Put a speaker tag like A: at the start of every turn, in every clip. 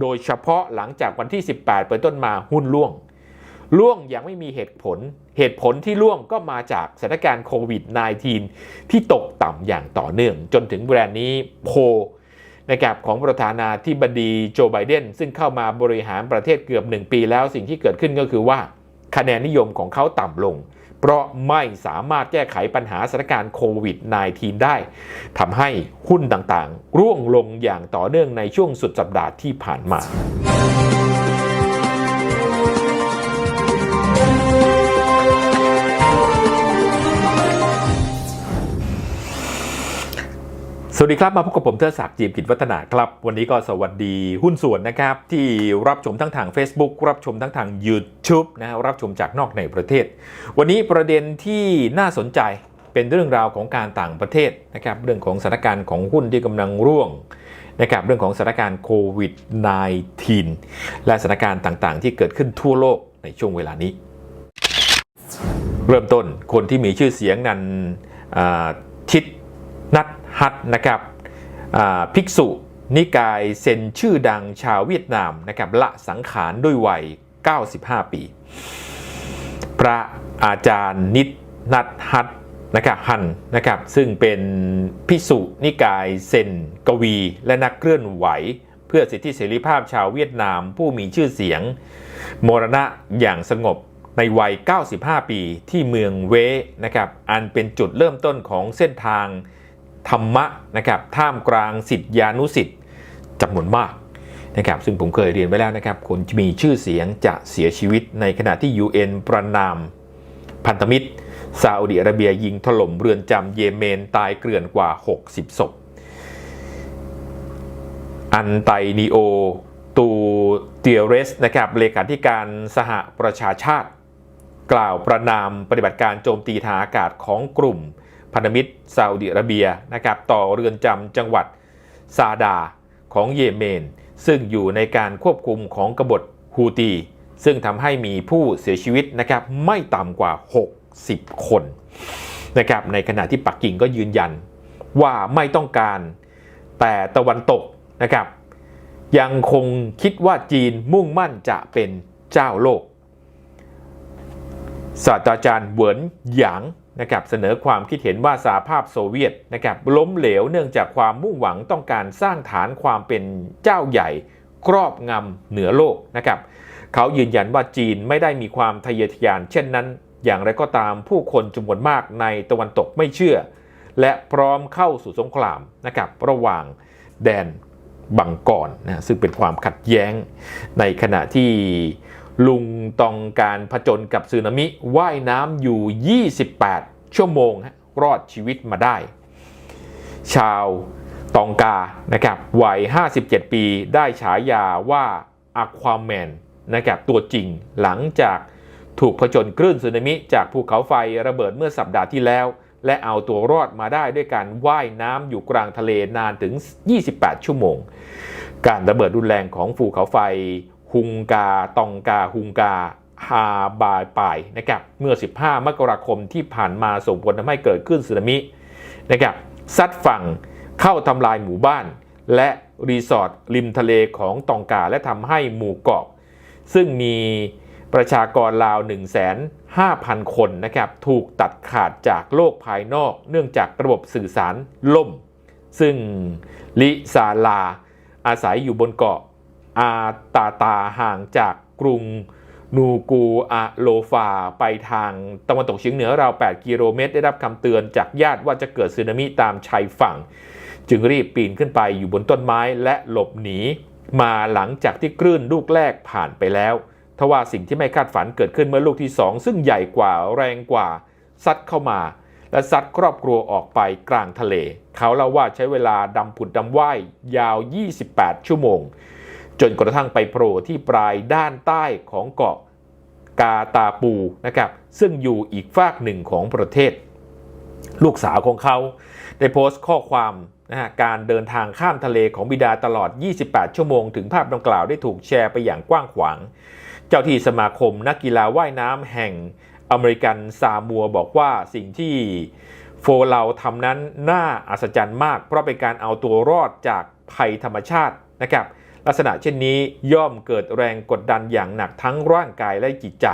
A: โดยเฉพาะหลังจากวันที่ 18 เป็นต้นมาหุ้นร่วงร่วงยังไม่มีเหตุผล เหตุผลที่ร่วงก็มาจากสถานการณ์โควิด -19 ที่ตกต่ำอย่างต่อเนื่อง จนถึงแบรนด์นี้โพนะครับของประธานาธิบดีโจไบเดน ซึ่งเข้ามาบริหารประเทศเกือบ 1 ปีแล้วสิ่งที่เกิดขึ้นก็คือว่า คะแนนนิยมของเขาต่ำลง เพราะไม่สามารถแก้ไขปัญหาสถานการณ์โควิด -19 ได้ทำให้หุ้นต่างๆ ร่วงลงอย่างต่อเนื่องในช่วงสุดสัปดาห์ที่ผ่านมา สวัสดีครับ มาพบกับผมเทอศักดิ์จีมกิจวัฒนาครับ วันนี้ก็สวัสดีหุ้นส่วนนะครับ ที่รับชมทั้งทาง Facebook รับชมทั้งทาง YouTube นะรับชมจากนอกในประเทศ วันนี้ประเด็นที่น่าสนใจเป็นเรื่องราวของการต่างประเทศนะครับเรื่องของสถานการณ์ของหุ้นที่กำลังร่วงนะครับเรื่องของสถานการณ์โควิด -19 และสถานการณ์ต่างๆ ที่เกิดขึ้นทั่วโลกในช่วงเวลานี้ เริ่มต้นคนที่มีชื่อเสียงนั้นอ่าทิน ฮัตนะครับภิกษุนิกายเซนชื่อดังชาวเวียดนามนะครับละสังขารด้วยวัย 95 ปี พระอาจารย์นิตนัทฮัตนะครับฮันนะครับซึ่งเป็นภิกษุนิกายเซนกวี และนักเคลื่อนไหว เพื่อสิทธิเสรีภาพชาวเวียดนามผู้มีชื่อเสียง มรณะอย่างสงบในวัย 95 ปีที่เมืองเวนะครับอันเป็นจุดเริ่มต้นของเส้นทาง ธรรมะนะครับท่ามกลางสิทธิานุสิทธิ์จำนวนมากนะครับซึ่งผมเคยเรียนไว้แล้วนะครับคนมีชื่อเสียงจะเสียชีวิตในขณะที่ UN ประนาม พันธมิตรซาอุดิอาระเบียยิงถล่มเรือนจำเยเมนตายเกลื่อนกว่า 60 ศพ อันไตนิโอ ตูเตียเรสนะครับเลขาธิการสหประชาชาติ กล่าวประนามปฏิบัติการโจมตีทางอากาศของกลุ่ม พันธมิตรซาอุดิอาระเบียนะครับต่อเรือนจำจังหวัดซาดาของเยเมน ซึ่งอยู่ในการควบคุมของกบฏฮูตี ซึ่งทำให้มีผู้เสียชีวิตนะครับไม่ต่ำกว่า 60 คนนะครับในขณะที่ปักกิ่งก็ยืนยันว่าไม่ต้องการแต่ตะวันตกนะครับยังคงคิดว่าจีนมุ่งมั่นจะเป็นเจ้าโลกศาสตราจารย์เหวินหยาง นะครับเสนอความคิดเห็นว่าสหภาพโซเวียตนะครับล้มเหลวเนื่องจากความมุ่งหวังต้องการสร้างฐานความเป็นเจ้าใหญ่ ครอบงำเหนือโลกนะครับเขายืนยันว่าจีนไม่ได้มีความทะเยอทะยานเช่นนั้น อย่างไรก็ตามผู้คนจำนวนมากในตะวันตกไม่เชื่อ และพร้อมเข้าสู่สงครามนะครับระหว่างแดนบังกรนะซึ่งเป็นความขัดแย้งในขณะที่ ลุงต้องการผจญกับสึนามิว่ายน้ำอยู่ 28 ชั่วโมงรอดชีวิตมาได้ ชาวตองกานะครับวัย 57 ปีได้ฉายาว่าอะควาแมนนะครับตัวจริงหลังจากถูกผจญคลื่นสึนามิจากภูเขาไฟระเบิดเมื่อสัปดาห์ที่แล้ว และเอาตัวรอดมาได้ด้วยการว่ายน้ำอยู่กลางทะเลนานถึง 28 ชั่วโมง การระเบิดรุนแรงของภูเขาไฟ ฮุงกาตองกาฮุงกาฮาบายปายนะครับเมื่อ 15 มกราคมที่ผ่านมาส่งผลทำให้เกิดขึ้นสึนามินะครับซัดฝั่งเข้าทำลายหมู่บ้าน และรีสอร์ทริมทะเลของตองกาและทำให้หมู่เกาะ ซึ่งมีประชากรราว 1,500,000 คนนะครับถูกตัดขาดจากโลกภายนอก เนื่องจากระบบสื่อสารล่ม ซึ่งลิซาลาอาศัยอยู่บนเกาะ อาตาตาห่างจากกรุงนูกูอาโลฟาไปทางตะวันตกเฉียงเหนือราว 8 กิโลเมตร ได้รับคำเตือนจากญาติว่าจะเกิดสึนามิตามชายฝั่ง จึงรีบปีนขึ้นไปอยู่บนต้นไม้และหลบหนี มาหลังจากที่คลื่นลูกแรกผ่านไปแล้วทว่าสิ่งที่ไม่คาดฝันเกิดขึ้นเมื่อลูกที่สองซึ่งใหญ่กว่าแรงกว่าซัดเข้ามา และซัดครอบครัวออกไปกลางทะเล เขาเล่าว่าใช้เวลาดำผุดดำว่ายยาว 28 ชั่วโมง จนกระทั่งไปโผล่ที่ปลายด้านใต้ของเกาะกาตาปูนะครับซึ่งอยู่อีกฝากหนึ่งของประเทศ ลูกสาวของเขาได้โพสต์ข้อความนะฮะการเดินทางข้ามทะเลของบิดาตลอด 28 ชั่วโมง ถึงภาพดังกล่าวได้ถูกแชร์ไปอย่างกว้างขวาง เจ้าที่สมาคมนักกีฬาว่ายน้ำแห่งอเมริกันซามัวบอกว่าสิ่งที่โฟเราทำนั้นน่าอัศจรรย์มาก เพราะเป็นการเอาตัวรอดจากภัยธรรมชาตินะครับ ลักษณะเช่นนี้ย่อมเกิดแรงกดดันอย่างหนักทั้งร่างกายและจิตใจ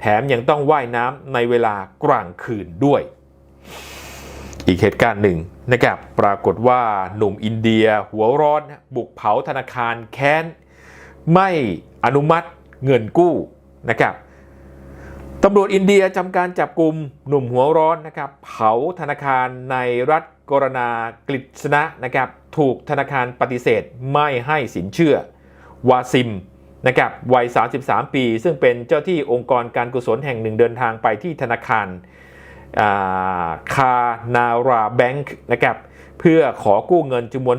A: แถมยังต้องว่ายน้ำในเวลากลางคืนด้วย อีกเหตุการณ์หนึ่งนะครับปรากฏว่าหนุ่มอินเดียหัวร้อนบุกเผาธนาคารแค้น ไม่อนุมัติเงินกู้นะครับตำรวจอินเดียจำการจับกลุ่มหนุ่มหัวร้อนนะครับเผาธนาคารในรัฐกรณากฤษณะนะครับ ถูกธนาคารปฏิเสธไม่ให้สินเชื่อวาซิมนะครับวัย 33 ปี ซึ่งเป็นเจ้าที่องค์กรการกุศลแห่งหนึ่งเดินทางไปที่ธนาคารคานาราแบงค์นะครับเพื่อขอกู้เงินจำนวน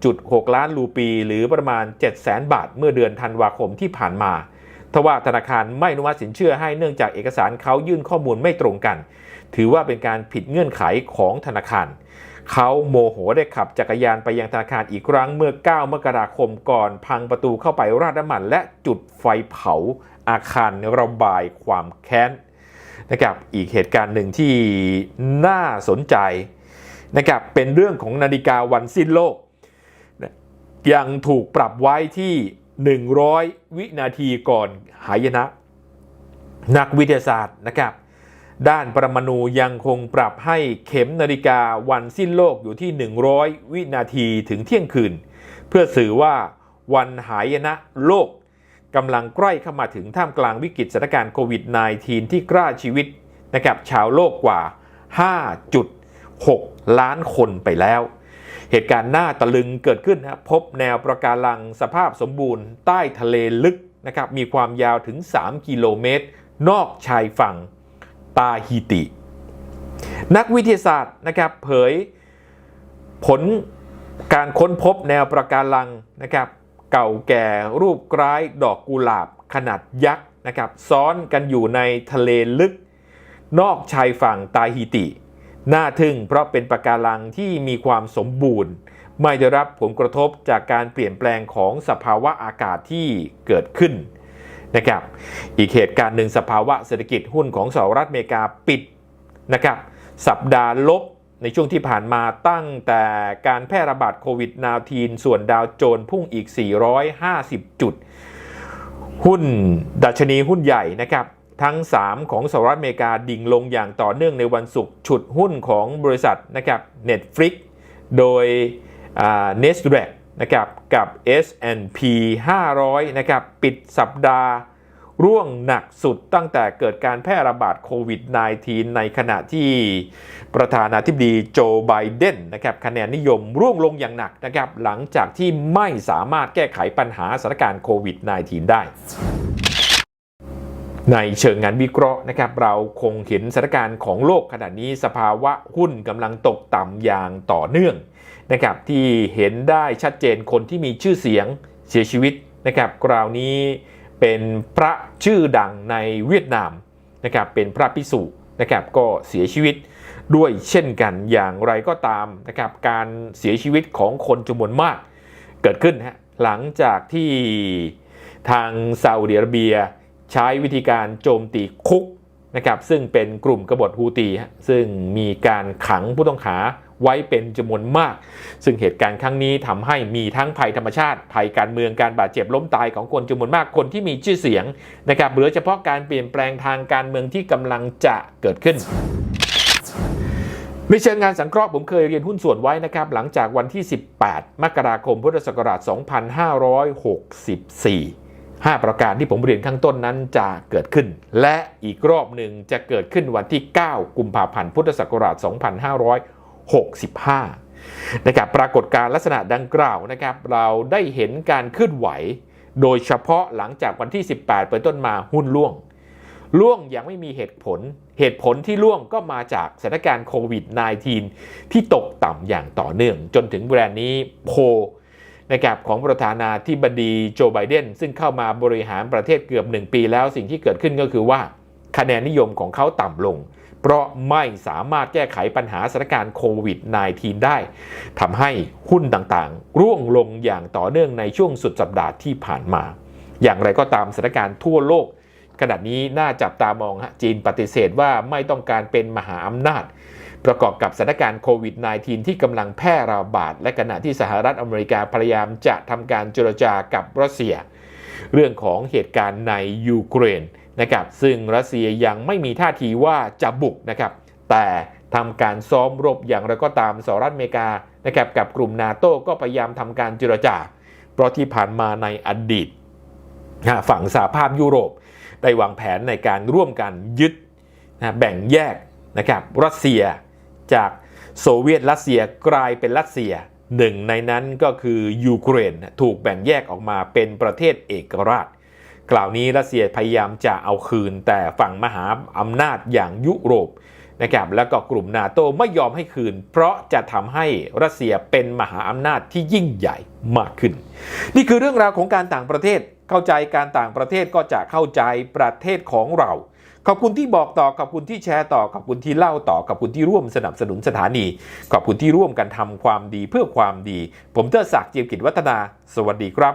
A: 1.6 ล้านรูปี หรือประมาณ 700,000 บาท เมื่อเดือนธันวาคมที่ผ่านมา ทว่าธนาคารไม่อนุมัติสินเชื่อให้เนื่องจากเอกสารเขายื่นข้อมูลไม่ตรงกัน ถือว่าเป็นการผิดเงื่อนไขของธนาคาร เขาโมโหได้ขับจักรยานไปยังธนาคารอีกครั้งเมื่อ 9 มกราคมก่อน พังประตูเข้าไปราดน้ำมัน และจุดไฟเผาอาคารระบายความแค้นนะครับอีกเหตุการณ์หนึ่งที่น่าสนใจนะครับเป็นเรื่องของนาฬิกาวันสิ้นโลก ยังถูกปรับไว้ที่ 100 วินาทีก่อนหายนะ นักวิทยาศาสตร์นะครับ ด้านปรมาณูยังคงปรับให้เข็มนาฬิกาวันสิ้นโลกอยู่ที่ 100 วินาทีถึงเที่ยงคืน เพื่อสื่อว่าวันหายนะโลกกำลังใกล้เข้ามาถึงท่ามกลางวิกฤตสถานการณ์โควิด -19 ที่กล้าชีวิตนะครับชาวโลกกว่า 5.6 ล้านคนไปแล้ว เหตุการณ์หน่าตะลึงเกิดขึ้นนะพบแนวประการังสภาพสมบูรณ์ ใต้ทะเลลึกนะครับมีความยาวถึง 3 กิโลเมตร นอกชายฝั่ง ตาฮิติ นักวิทยาศาสตร์นะครับเผยผลการค้นพบแนวประการังนะครับเก่าแก่รูปคล้ายดอกกุหลาบขนาดยักษ์นะครับซ้อนกันอยู่ในทะเลลึก นอกชายฝั่งตาฮิติ น่าทึ่งเพราะเป็นประการังที่มีความสมบูรณ์ ไม่ได้รับผลกระทบจากการเปลี่ยนแปลงของสภาวะอากาศที่เกิดขึ้น นะครับ อีกเหตุการณ์หนึ่งสภาวะเศรษฐกิจหุ้นของสหรัฐอเมริกาปิดนะครับ สัปดาห์ลบในช่วงที่ผ่านมาตั้งแต่การแพร่ระบาดโควิด -19 ส่วนดาวโจนพุ่งอีก 450 จุด หุ้นดัชนีหุ้นใหญ่นะครับทั้ง 3 ของสหรัฐอเมริกาดิ่งลงอย่างต่อเนื่องในวันศุกร์ฉุดหุ้นของบริษัทนะครับ Netflix โดย n e s d a q นะครับกับ S&P 500 นะครับปิดสัปดาห์ ร่วงหนักสุดตั้งแต่เกิดการแพร่ระบาดโควิด -19 ในขณะที่ประธานาธิบดีโจไบเดนนะครับคะแนนนิยมร่วงลงอย่างหนักนะครับหลังจากที่ไม่สามารถแก้ไขปัญหาสถานการณ์โควิด -19 ได้ในเชิงงานวิเคราะห์นะครับเราคงเห็นสถานการณ์ของโลกขณะนี้สภาวะหุ้นกำลังตกต่ำอย่างต่อเนื่อง นะครับที่เห็นได้ชัดเจนคนที่มีชื่อเสียงเสียชีวิตนะครับคราวนี้เป็นพระชื่อดังในเวียดนามนะครับเป็นพระพิสุนะครับก็เสียชีวิตด้วยเช่นกันอย่างไรก็ตามนะครับการเสียชีวิตของคนจำนวนมากเกิดขึ้นฮะหลังจากที่ทางซาอุดิอาระเบียใช้วิธีการโจมตีคุกนะครับซึ่งเป็นกลุ่มกบฏฮูตี ซึ่งมีการขังผู้ต้องหา ไว้เป็นจำนวนมาก ซึ่งเหตุการณ์ครั้งนี้ทำให้มีทั้งภัยธรรมชาติ ภัยการเมืองการบาดเจ็บล้มตายของคนจำนวนมากคนที่มีชื่อเสียงนะครับหรือเฉพาะการเปลี่ยนแปลงทางการเมืองที่กำลังจะเกิดขึ้นในเชิงงานสังเคราะห์ผมเคยเรียนหุ้นส่วนไว้นะครับ หลังจากวันที่ 18 มกราคมพุทธศักราช 2564 5 ประการที่ผมเรียนข้างต้นนั้นจะเกิดขึ้น และอีกรอบหนึ่งจะเกิดขึ้นวันที่ 9 กุมภาพันธ์พุทธศักราช 2565นะครับปรากฏการลักษณะดังกล่าวนะครับเราได้เห็นการเคลื่อนไหว โดยเฉพาะหลังจากวันที่ 18 เป็นต้นมาหุ้นล่วงล่วงอย่างไม่มีเหตุผล เหตุผลที่ล่วงก็มาจากสถานการณ์โควิด -19 ที่ตกต่ำอย่างต่อเนื่อง จนถึงแบรนด์นี้โพนะครับของประธานาธิบดีโจไบเดน ซึ่งเข้ามาบริหารประเทศเกือบ 1 ปีแล้วสิ่งที่เกิดขึ้นก็คือว่า คะแนนนิยมของเขาต่ำลง เพราะไม่สามารถแก้ไขปัญหาสถานการณ์โควิด -19 ได้ทำให้หุ้นต่างๆ ร่วงลงอย่างต่อเนื่องในช่วงสุดสัปดาห์ที่ผ่านมา อย่างไรก็ตามสถานการณ์ทั่วโลก ขณะนี้น่าจับตามองฮะจีนปฏิเสธว่าไม่ต้องการเป็นมหาอำนาจ ประกอบกับสถานการณ์โควิด -19 ที่กำลังแพร่ระบาด และขณะที่สหรัฐอเมริกาพยายามจะทำการเจรจากับรัสเซีย เรื่องของเหตุการณ์ในยูเครน นะครับซึ่งรัสเซียยังไม่มีท่าทีว่าจะบุกนะครับแต่ทำการซ้อมรบอย่างไรก็ตามสหรัฐอเมริกานะครับกับกลุ่มนาโต้ก็พยายามทำการเจรจา เพราะที่ผ่านมาในอดีตฝั่งสหภาพยุโรป ได้วางแผนในการร่วมกันยึดนะแบ่งแยกนะครับรัสเซียจากโซเวียตรัสเซียกลายเป็นรัสเซียหนึ่งในนั้นก็คือยูเครนถูกแบ่งแยกออกมาเป็นประเทศเอกราช กล่าวนี้รัสเซียพยายามจะเอาคืน แต่ฝั่งมหาอำนาจอย่างยุโรปนะครับแล้วก็กลุ่มนาโตไม่ยอมให้คืน เพราะจะทำให้รัสเซียเป็นมหาอำนาจที่ยิ่งใหญ่มากขึ้น นี่คือเรื่องราวของการต่างประเทศเข้าใจการต่างประเทศก็จะเข้าใจประเทศของเรา ขอบคุณที่บอกต่อขอบคุณที่แชร์ต่อขอบคุณที่เล่าต่อขอบคุณที่ร่วมสนับสนุนสถานี ขอบคุณที่ร่วมกันทำความดีเพื่อความดี ผมเตอร์ศักดิ์เจียมกิจวัฒนา สวัสดีครับ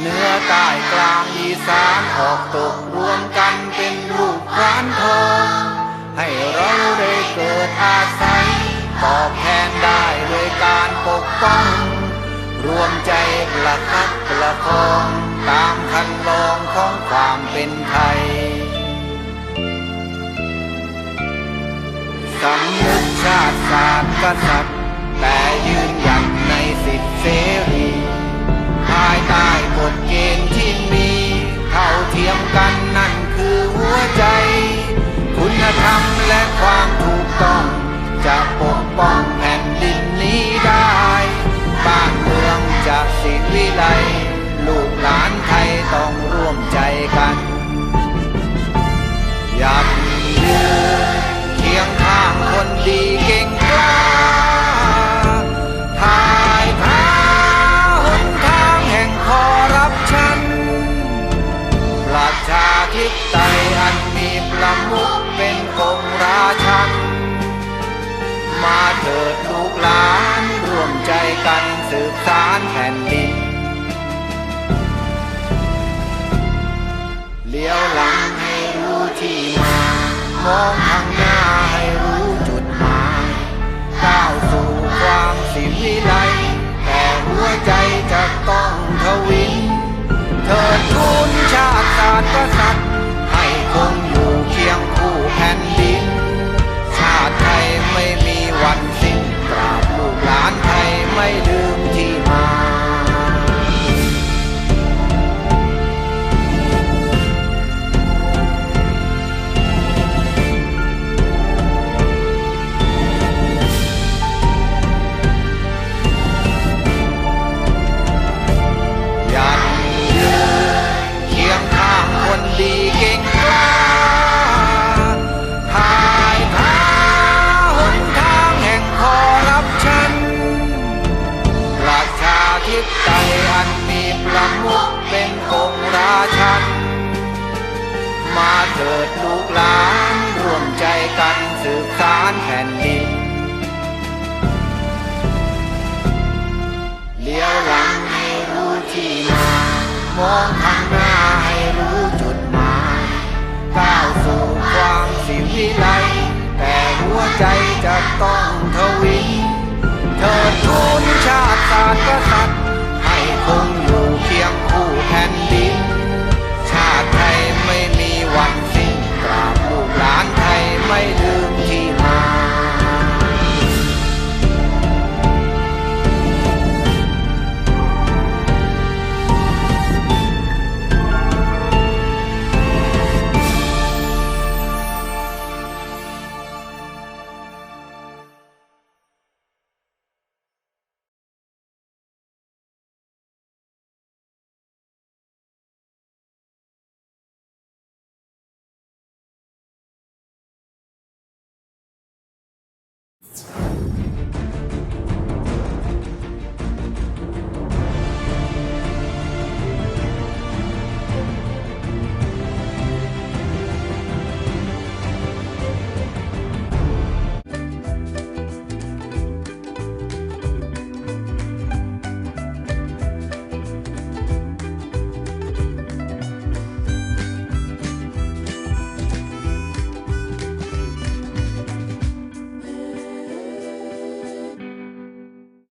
B: เนื้อใต้กลางอีสานออกตกรวมกันเป็นลูกพรานทองให้เราได้เกิดอาศัยตอบแทนได้ด้วยการปกป้อง รวมใจประคับประคองตามคันลองของความเป็นไทยสำนึกชาติศาสตร์กษัตริย์แต่ยืนหยัดในสิทธิเสรี เกณฑ์ที่มีเท่าเทียมกันนั่นคือหัวใจ คุณธรรมและความถูกต้อง จะปกป้องแผ่นดินนี้ได้ บ้านเมืองจะสิวิไลลูกหลานไทยต้องร่วมใจกัน มองทางหน้าให้รู้จุดหมายก้าวสู่ความสิวิไลแต่หัวใจจะต้องทวินเธอทูนชาติศาสตร์กษัตริย์ให้คงอยู่